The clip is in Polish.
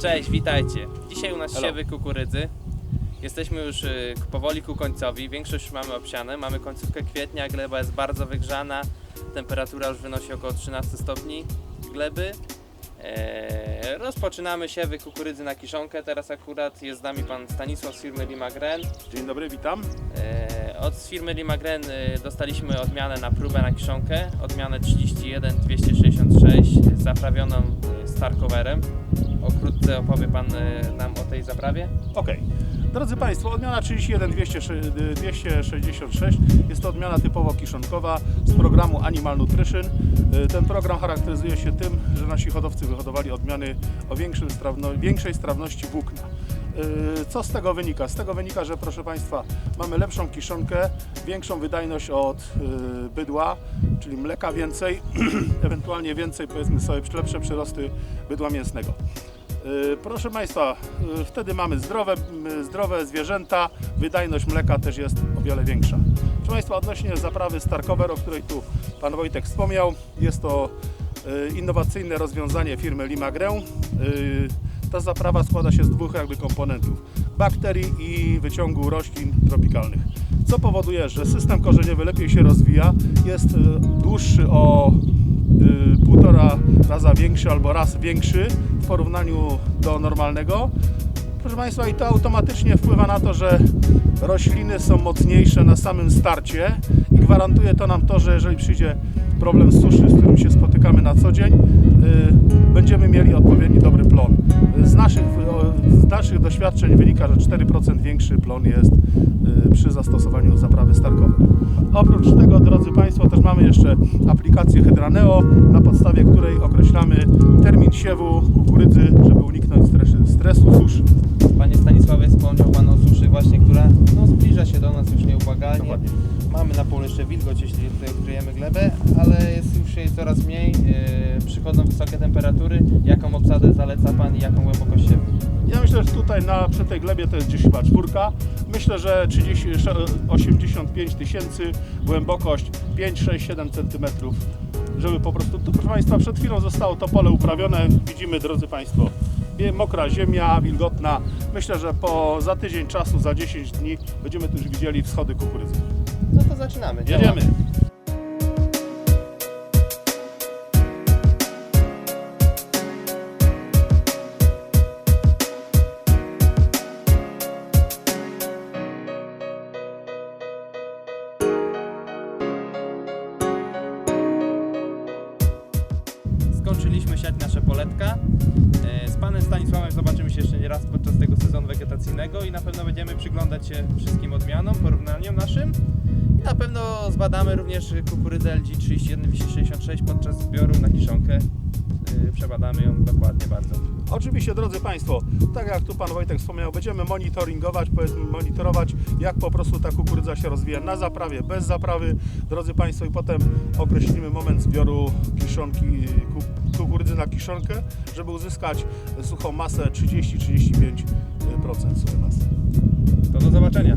Cześć, witajcie. Dzisiaj u nas Hello. siewy kukurydzy. Jesteśmy już y, powoli ku końcowi. Większość już mamy obsiane. Mamy końcówkę kwietnia, gleba jest bardzo wygrzana. Temperatura już wynosi około 13 stopni gleby. Eee, rozpoczynamy siewy kukurydzy na kiszonkę. Teraz akurat jest z nami pan Stanisław z firmy Limagren. Dzień dobry, witam. Eee, od firmy Limagren y, dostaliśmy odmianę na próbę na kiszonkę. Odmianę 31266 zaprawioną y, Starcoverem. Okrótce opowie pan y, nam o tej zaprawie. Okej. Drodzy Państwo, odmiana 31 266 jest to odmiana typowo kiszonkowa z programu Animal Nutrition. Y, Ten program charakteryzuje się tym, że nasi hodowcy wyhodowali odmiany o większej strawności włókna. Y, Co z tego wynika? Z tego wynika, że proszę Państwa, mamy lepszą kiszonkę, większą wydajność od y, bydła, czyli mleka więcej, ewentualnie więcej, powiedzmy sobie, lepsze przyrosty bydła mięsnego. Y, Proszę Państwa, wtedy mamy zdrowe, zdrowe zwierzęta, wydajność mleka też jest o wiele większa. Proszę Państwa, odnośnie zaprawy Starkover, o której tu Pan Wojtek wspomniał, jest to innowacyjne rozwiązanie firmy Limagrę. Ta zaprawa składa się z dwóch jakby komponentów, bakterii i wyciągu roślin tropikalnych. Co powoduje, że system korzeniowy lepiej się rozwija, jest y, dłuższy o y, półtora raza większy albo raz większy w porównaniu do normalnego. Proszę Państwa, i to automatycznie wpływa na to, że rośliny są mocniejsze na samym starcie i gwarantuje to nam to, że jeżeli przyjdzie problem suszy, z którym się spotykamy na co dzień, y, będziemy mieli odpowiedni dobry plon. Doświadczeń wynika, że 4% większy plon jest y, przy zastosowaniu zaprawy starkowej. Oprócz tego, drodzy Państwo, też mamy jeszcze aplikację Hydraneo, na podstawie której określamy termin siewu kukurydzy, żeby uniknąć stresu, stresu suszy. Panie Stanisławie, wspomniał Pan o suszy właśnie, która no, zbliża się do nas już nieubłagalnie. Dokładnie. Mamy na polu jeszcze wilgoć, jeśli tutaj odkryjemy glebę, ale jest już jej coraz mniej. Yy, przychodzą wysokie temperatury. Jaką obsadę zaleca Pan i jaką głębokość siewu? Ja myślę, że tutaj na, przy tej glebie to jest gdzieś chyba czwórka. Myślę, że 30, 85 tysięcy, głębokość 5, 6, 7 centymetrów, żeby po prostu, tu proszę Państwa, przed chwilą zostało to pole uprawione, widzimy drodzy Państwo, mokra ziemia, wilgotna. Myślę, że po za tydzień czasu, za 10 dni będziemy tu już widzieli wschody kukurydzy. No to zaczynamy. Jedziemy! Skończyliśmy siać nasze poletka. E, Z panem Stanisławem zobaczymy się jeszcze nie raz podczas tego sezonu wegetacyjnego i na pewno będziemy przyglądać się wszystkim odmianom, porównaniom naszym. I na pewno zbadamy również kukurydzę LG 31266 podczas zbioru na kiszonkę. E, Przebadamy ją dokładnie bardzo. Oczywiście, drodzy Państwo, tak jak tu Pan Wojtek wspomniał, będziemy monitoringować, powiedzmy monitorować, jak po prostu ta kukurydza się rozwija na zaprawie, bez zaprawy, drodzy Państwo, i potem określimy moment zbioru kiszonki, ku- kukurydzy na kiszonkę, żeby uzyskać suchą masę 30-35% suchej masy. To do zobaczenia.